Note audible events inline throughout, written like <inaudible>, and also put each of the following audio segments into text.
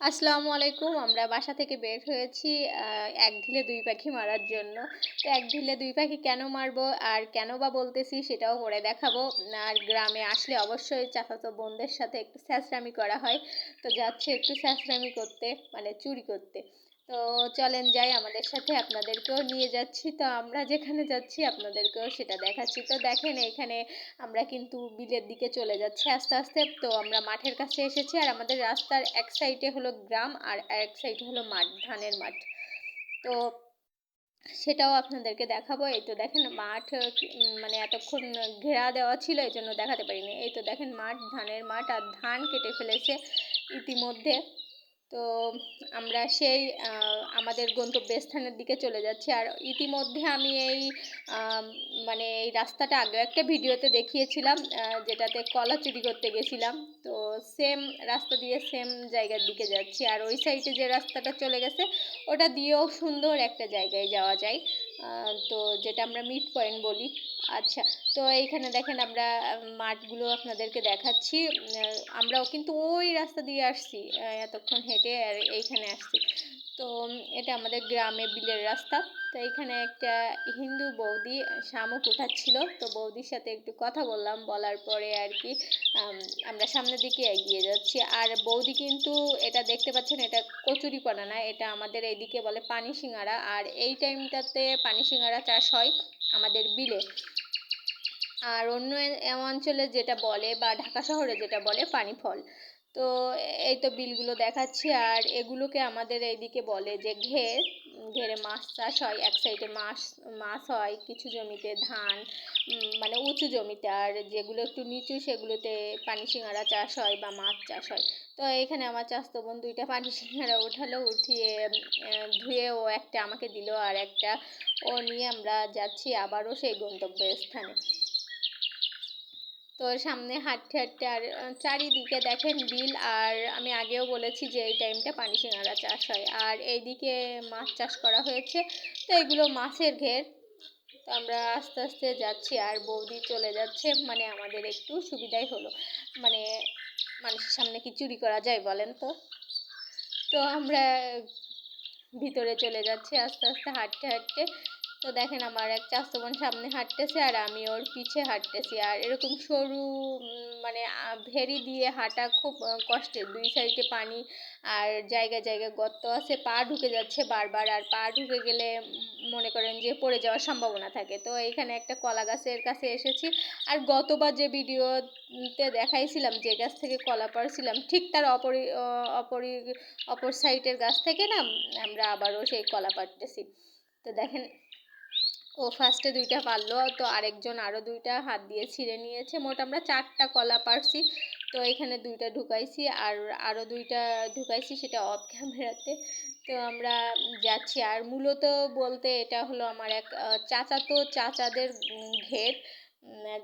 আসসালামু আলাইকুম। আমরা বাসা থেকে বের হয়েছি এক ঢিলে দুই পাখি মারার জন্য। তো এক ঢিলে দুই পাখি কেন মারবো আর কেন বা বলতেছি সেটাও পরে দেখাবো। আর গ্রামে আসলে অবশ্যই চাচাতো বোনদের সাথে একটু স্যাঁচরামি করা হয়। তো যাচ্ছে একটু স্যাঁচরামি করতে মানে চুরি করতে। তো চলেন যাই, আমাদের সাথে আপনাদেরকেও নিয়ে যাচ্ছি। তো আমরা যেখানে যাচ্ছি, আপনাদেরকেও সেটা দেখাচ্ছি। তো দেখেন, এখানে আমরা কিন্তু বিলের দিকে চলে যাচ্ছি আস্তে আস্তে। তো আমরা মাঠের কাছে এসেছি আর আমাদের রাস্তার এক সাইডে হলো গ্রাম আর এক সাইডে হলো মাঠ, ধানের মাঠ। তো সেটাও আপনাদেরকে দেখাবো। এই তো দেখেন, মাঠ মানে এতক্ষণ ঘেরা দেওয়া ছিল, এই জন্য দেখাতে পারিনি। এই তো দেখেন, মাঠ, ধানের মাঠ আর ধান কেটে ফেলেছে ইতিমধ্যে। তো আমরা সেই আমাদের গন্তব্যস্থানের দিকে চলে যাচ্ছি। আর ইতিমধ্যে আমি এই মানে এই রাস্তাটা আগে একটা ভিডিওতে দেখিয়েছিলাম যেটাতে কলা চুরি করতে গেছিলাম। তো সেম রাস্তা দিয়ে সেম জায়গার দিকে যাচ্ছি। আর ওই সাইডে যে রাস্তাটা চলে গেছে, ওটা দিয়েও সুন্দর একটা জায়গায় যাওয়া যায়। তো যেটা আমরা মিড পয়েন্ট বলি। আচ্ছা তো এইখানে দেখেন আমরা মাঠগুলো আপনাদেরকে দেখাচ্ছি। আমরাও কিন্তু ওই রাস্তা দিয়ে আসছি এতক্ষণ হেঁটে আর এইখানে আসছি। তো এটা আমাদের গ্রামে বিলের রাস্তা। তো এখানে একটা হিন্দু বৌদি শামুক উঠাচ্ছিল তো বৌদির সাথে একটু কথা বললাম, বলার পরে আর কি আমরা সামনের দিকে এগিয়ে যাচ্ছি। আর বৌদি কিন্তু এটা দেখতে পাচ্ছেন, এটা কচুরিপানা না, এটা আমাদের এইদিকে বলে পানি সিঙ্গারা আর এই টাইমটাতে পানি সিঙ্গারা চাষ হয় আমাদের বিলে। আর অন্য অঞ্চলে যেটা বলে বা ঢাকা শহরে যেটা বলে পানি ফল তো এই তো বিলগুলো দেখাচ্ছি। আর এগুলোকে আমাদের এইদিকে বলে যে ঘের ঘেরে মাছ চাষ হয়। এক সাইডে মাছ মাছ হয় কিছু জমিতে, ধান মানে উঁচু জমিতে। আর যেগুলো একটু নিচু, সেগুলোতে পানি সিঙ্গারা চাষ হয় বা মাছ চাষ হয়। তো এখানে আমার চাষতো বোন দুইটা পানি সিঙ্গারা উঠালো, উঠিয়ে ধুয়ে ও একটা আমাকে দিল। আর একটা ও নিয়ে আমরা যাচ্ছি আবারও সেই গন্তব্যস্থানে। তো সামনে হাঁটতে হাঁটতে আর চারিদিকে দেখেন বিল আর আমি আগেও বলেছি যে এই টাইমটা পানি সিঙ্গারা চাষ হয়। আর এইদিকে মাছ চাষ করা হয়েছে। তো এগুলো মাছের ঘের। তো আমরা আস্তে আস্তে যাচ্ছি আর বৌদি চলে যাচ্ছে। মানে আমাদের একটু সুবিধাই হলো। মানে মানুষের সামনে কি চুরি করা যায় বলেন তো? তো আমরা ভিতরে চলে যাচ্ছি আস্তে আস্তে হাঁটতে হাঁটতে। তো দেখেন আমার এক চাস্তো বোন সামনে হাঁটতেছে আর আমি ওর পিছে হাঁটতেছি। আর এরকম সরু মানে ভেরি দিয়ে হাঁটা খুব কষ্টের। দুই সাইডে পানি আর জায়গায় জায়গায় গর্ত আছে, পা ঢুকে যাচ্ছে বারবার। আর পা ঢুকে গেলে মনে করেন যে পড়ে যাওয়ার সম্ভাবনা থাকে। তো এখানে একটা কলা গাছের কাছে এসেছি। আর গতবার যে ভিডিওতে দেখাইছিলাম, যে গাছ থেকে কলা পাড়ছিলাম, ঠিক তার অপরি অপরি, অপর সাইডের গাছ থেকে না, আমরা আবারও সেই কলা পাড়তেছি। তো দেখেন ও ফার্স্টে দুইটা পারল, তো আরেকজন আরও দুইটা হাত দিয়ে ছিঁড়ে নিয়েছে। মোট আমরা চারটা কলা পারছি, তো এখানে দুইটা ঢুকাইছি আর আরও দুইটা ঢুকাইছি সেটা অফ ক্যামেরাতে তো আমরা যাচ্ছি আর মূলত বলতে এটা হলো আমার এক চাচা তো চাচাদের ঘের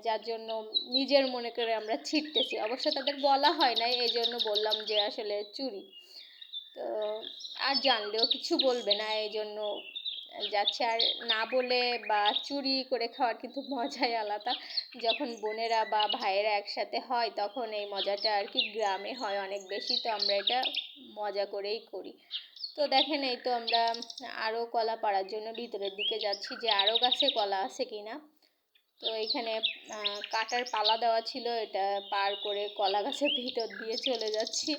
যার জন্য নিজের মনে করে আমরা ছিটতেছি অবশ্য তাদের বলা হয় না এই জন্য বললাম যে আসলে চুরি। তো আর জানলেও কিছু বলবে না এই জন্য যাচ্ছে। আর না বলে বা চুরি করে খাওয়ার কিন্তু মজাই আলাদা। যখন বোনেরা বা ভাইয়েরা একসাথে হয়, তখন এই মজাটা আর কি গ্রামে হয় অনেক বেশি। তো আমরা এটা মজা করেই করি। তো দেখেন, এই তো আমরা আরও কলা পাড়ার জন্য ভিতরের দিকে যাচ্ছি যে আরও গাছে কলা আছে কি না তো এখানে কাটার পালা দেওয়া ছিল, এটা পার করে কলা গাছের ভিতর দিয়ে চলে যাচ্ছি।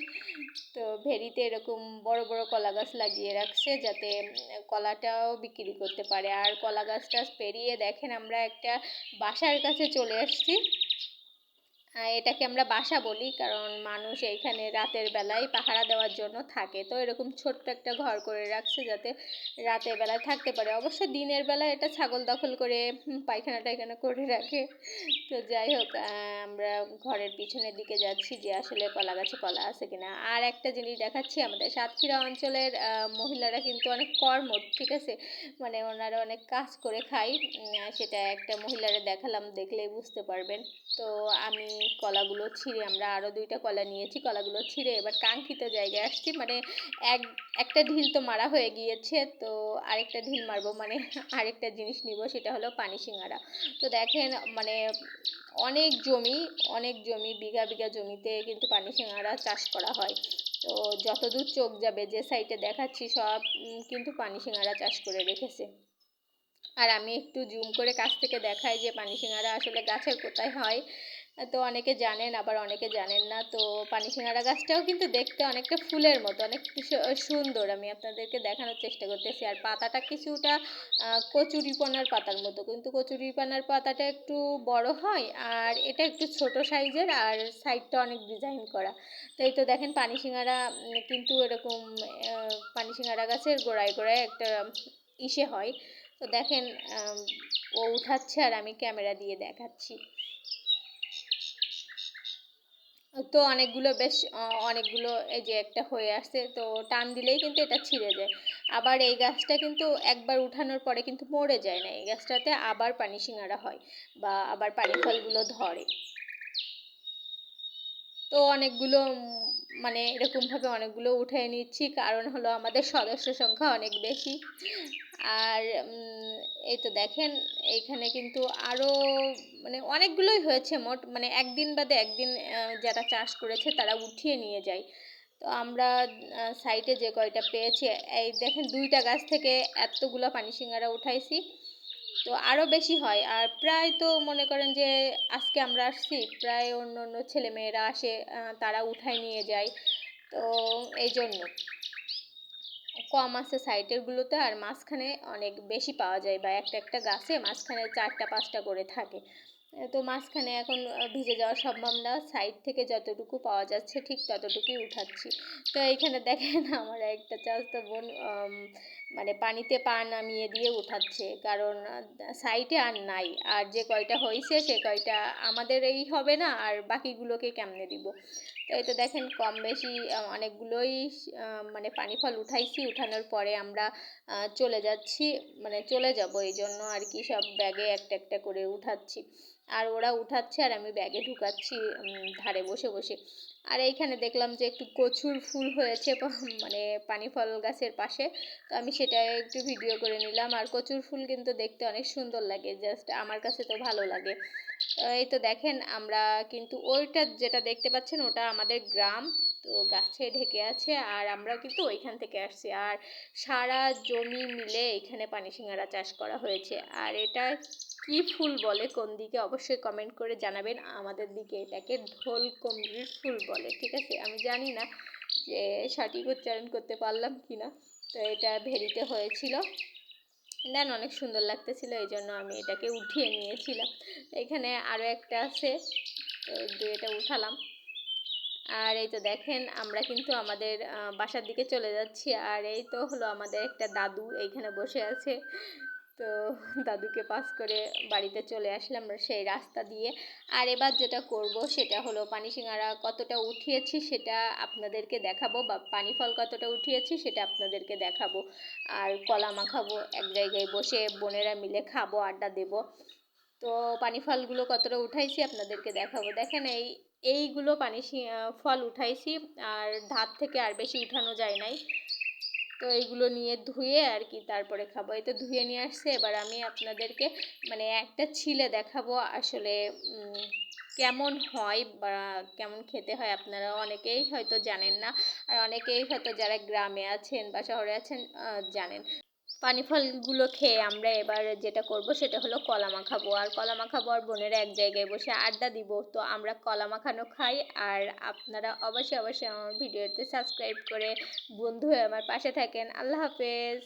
তো ভেরিতে এরকম বড় বড় কলা গাছ লাগিয়ে রাখছে যাতে কলাটাও বিক্রি করতে পারে। আর কলা গাছটা পেরিয়ে দেখেন, আমরা একটা বাসার কাছে চলে আসছি। এটাকে আমরা বাসা বলি, কারণ মানুষ এইখানে রাতের বেলায় পাহারা দেওয়ার জন্য থাকে। তো এরকম ছোট্ট একটা ঘর করে রাখছে যাতে রাতের বেলায় থাকতে পারে। অবশ্য দিনের বেলায় এটা ছাগল দখল করে পায়খানা টাইখানা করে রাখে। তো যাই হোক আমরা ঘরের পিছনের দিকে যাচ্ছি যে আসলে কলা গাছে কলা আছে কিনা। আর একটা জিনিস দেখাচ্ছি আমাদের সাতক্ষীরা অঞ্চলের মহিলারা কিন্তু অনেক কর্মঠ, ঠিক আছে? মানে ওনারা অনেক কাজ করে খায়। সেটা একটা মহিলারা দেখালাম, দেখলেই বুঝতে পারবেন। তো আমি কলাগুলো ছিঁড়ে আমরা আরও দুইটা কলা নিয়েছি, কলাগুলো ছিঁড়ে এবার কাঙ্ক্ষিত জায়গায় আসছি মানে এক, একটা ঢিল তো মারা হয়ে গিয়েছে, তো আরেকটা ঢিল মারবো মানে আরেকটা জিনিস নিব, সেটা হলো পানি সিঙ্গারা। তো দেখেন মানে অনেক জমি অনেক জমি, বিঘা বিঘা জমিতে কিন্তু পানি সিঙ্গারা চাষ করা হয়। তো যতদূর চোখ যাবে, যে সাইডে দেখাচ্ছি, সব কিন্তু পানি সিঙ্গারা চাষ করে রেখেছে। আর আমি একটু জুম করে কাছ থেকে দেখাই যে পানি সিঙ্গারা আসলে গাছের কোথায় হয়। তো অনেকে জানেন, আবার অনেকে জানেন না। তো পানি সিঙ্গারা গাছটাও কিন্তু দেখতে অনেকটা ফুলের মতো, অনেক সুন্দর। আমি আপনাদেরকে দেখানোর চেষ্টা করতেছি। আর পাতাটা কিছুটা কচুরিপানার পাতার মতো। কিন্তু কচুরিপানার পাতাটা একটু বড় হয়, আর এটা একটু ছোট সাইজের, আর সাইডটা অনেক ডিজাইন করা। তো এই তো দেখেন পানি সিঙ্গারা কিন্তু এরকম পানি সিঙ্গারা গাছের গোড়ায় গোড়ায় একটা ইসে হয়। তো দেখেন ও উঠাচ্ছে, আর আমি ক্যামেরা দিয়ে দেখাচ্ছি। তো অনেকগুলো বেশ অনেকগুলো এই যে একটা হয়ে আসছে, তো টান দিলেই কিন্তু এটা ছিঁড়ে যায়। আবার এই গাছটা কিন্তু একবার উঠানোর পরে কিন্তু মরে যায় না, এই গাছটাতে আবার পানি সিঙ্গারা হয় বা আবার পানি ফলগুলো ধরে। তো অনেকগুলো মানে এরকমভাবে অনেকগুলো উঠে নিচ্ছি, কারণ হলো আমাদের সদস্য সংখ্যা অনেক বেশি। আর এই তো দেখেন এইখানে কিন্তু আরও মানে অনেকগুলোই হয়েছে মোট মানে একদিন বাদে একদিন যারা চাষ করেছে তারা উঠিয়ে নিয়ে যায়। তো আমরা সাইটে যে কয়টা পেয়েছি, এই দেখেন দুইটা গাছ থেকে এতগুলো পানি সিঙ্গারা উঠাইছি। তো আরও বেশি হয়, আর প্রায় তো মনে করেন যে আজকে আমরা আসছি, প্রায় অন্য অন্য ছেলেমেয়েরা আসে তারা উঠায় নিয়ে যায়। তো এই জন্য। কম আছে সাইটেরগুলোতে আর মাঝখানে অনেক বেশি পাওয়া যায় বা একটা একটা গাছে মাঝখানে চারটা পাঁচটা করে থাকে। তো মাঝখানে এখন ভিজে যাওয়ার সম্ভাবনা সাইড থেকে যতটুকু পাওয়া যাচ্ছে ঠিক ততটুকুই উঠাচ্ছি। তো এইখানে দেখেন <laughs> আমার একটা চাষতো বোন মানে পানিতে পা নামিয়ে দিয়ে উঠাচ্ছে। কারণ সাইটে আর নাই। আর যে কয়টা হয়েছে সে কয়টা আমাদের এই হবে না, আর বাকিগুলোকে কেমনে দিব? তো এই তো দেখেন কম বেশি অনেকগুলোই মানে পানি ফল উঠাইছি। উঠানোর পরে আমরা চলে যাচ্ছি মানে চলে যাব। এই জন্য আর কি সব ব্যাগে একটা একটা করে উঠাচ্ছি। আর ওরা উঠাচ্ছে আর আমি ব্যাগে ঢুকাচ্ছি ধারে বসে বসে। আর এইখানে দেখলাম যে একটু কচুর ফুল হয়েছে মানে পানি ফল গাছের পাশে। তো আমি সেটা একটু ভিডিও করে নিলাম। আর কচুর ফুল কিন্তু দেখতে অনেক সুন্দর লাগে জাস্ট আমার কাছে তো ভালো লাগে। এই তো দেখেন, আমরা কিন্তু ওইটা যেটা দেখতে পাচ্ছেন ওটা আমাদের গ্রাম। তো গাছে ঢেকে আছে আর আমরা কিন্তু ওইখান থেকে আসছি। আর সারা জমি মিলে এখানে পানি সিঙ্গারা চাষ করা হয়েছে। আর এটা কি ফুল বলে, কোন দিকে? অবশ্যই কমেন্ট করে জানাবেন। আমাদের দিকে এটাকে ঢোল কমরির ফুল বলে, ঠিক আছে? আমি জানি না যে সঠিক উচ্চারণ করতে পারলাম কি না তো এটা ভেরিতে হয়েছিল। দেন অনেক সুন্দর লাগতেছিল, এই জন্য আমি এটাকে উঠিয়ে নিয়েছিলাম। এখানে আরও একটা আছে, তো দুইটা উঠালাম। আর এই তো দেখেন, আমরা কিন্তু আমাদের বাসার দিকে চলে যাচ্ছি। আর এই তো হলো আমাদের একটা দাদু, এইখানে বসে আছে। তো দাদুকে পাস করে বাড়িতে চলে আসলাম সেই রাস্তা দিয়ে। আর এবার যেটা করব সেটা হলো পানি সিঙ্গারা কতটা উঠিয়েছি সেটা আপনাদেরকে দেখাবো বা পানি ফল কতটা উঠিয়েছি সেটা আপনাদেরকে দেখাবো। আর কলা মাখাবো, এক জায়গায় বসে বোনেরা মিলে খাব, আড্ডা দেবো। তো পানি ফলগুলো কতটা উঠাইছি আপনাদেরকে দেখাবো। দেখেন এই, এইগুলো পানি ফল উঠাইছি, আর ধার থেকে আর বেশি উঠানো যায় নাই। তো এইগুলো নিয়ে ধুয়ে আর কি তারপরে খাব। এই তো ধুয়ে নিয়ে আসছে। এবার আমি আপনাদেরকে মানে একটা ছিলে দেখাবো আসলে কেমন হয় বা কেমন খেতে হয় আপনারা অনেকেই হয়তো জানেন না। আর অনেকেই হয়তো যারা গ্রামে আছেন বা শহরে আছেন জানেন। পানি ফলগুলো খেয়ে আমরা এবার যেটা করব সেটা হলো কলা মাখাবো। আর কলা মাখাবো আর বোনেরা এক জায়গায় বসে আড্ডা দিব। তো আমরা কলা মাখানো খাই। আর আপনারা অবশ্যই অবশ্যই আমার ভিডিওতে সাবস্ক্রাইব করে বন্ধু হয়ে আমার পাশে থাকেন। আল্লাহ হাফেজ।